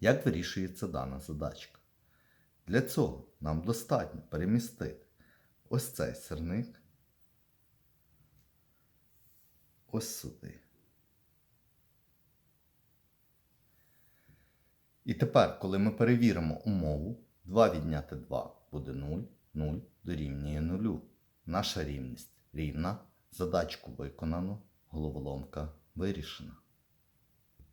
Як вирішується дана задачка? Для цього нам достатньо перемістити ось цей сирник ось сюди. І тепер, коли ми перевіримо умову, 2 відняти 2 буде 0, 0 дорівнює 0. Наша рівність рівна. Задачку виконано, головоломка вирішена.